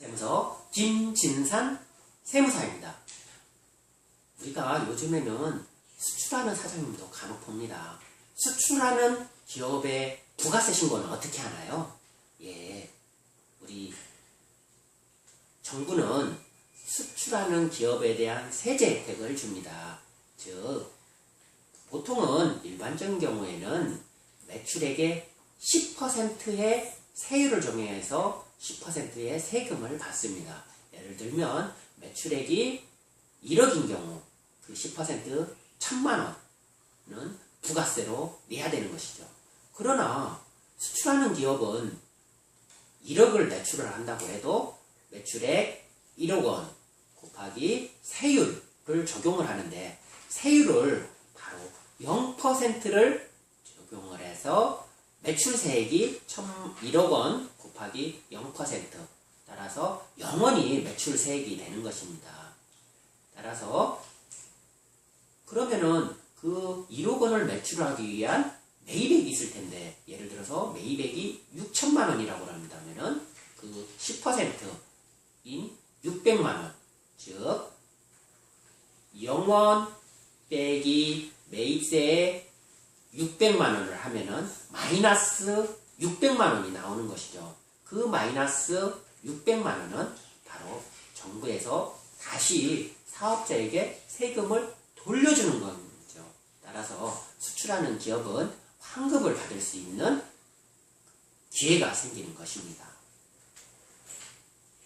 세무서 김진산 세무사입니다. 우리가 요즘에는 수출하는 사장님도 간혹 봅니다. 수출하는 기업의 부가세 신고는 어떻게 하나요? 예, 우리 정부는 수출하는 기업에 대한 세제 혜택을 줍니다. 즉, 보통은 일반적인 경우에는 매출액의 10%의 세율을 적용해서 10%의 세금을 받습니다. 예를 들면 매출액이 1억인 경우 그 10% 1000만 원은 부가세로 내야 되는 것이죠. 그러나 수출하는 기업은 1억을 매출을 한다고 해도 매출액 1억 원 곱하기 세율을 적용을 하는데 세율을 바로 0%를 적용을 해서 매출세액이 1억 원 곱하기 0% 따라서 0원이 매출세액이 되는 것입니다. 따라서 그러면은 그 1억 원을 매출하기 위한 매입액이 있을 텐데 예를 들어서 매입액이 6천만 원이라고 한다면은 그 10%인 600만 원, 즉 0원 빼기 매입세의 600만 원을 하면은 마이너스 600만 원이 나오는 것이죠. 그 마이너스 600만 원은 바로 정부에서 다시 사업자에게 세금을 돌려주는 거죠. 따라서 수출하는 기업은 환급을 받을 수 있는 기회가 생기는 것입니다.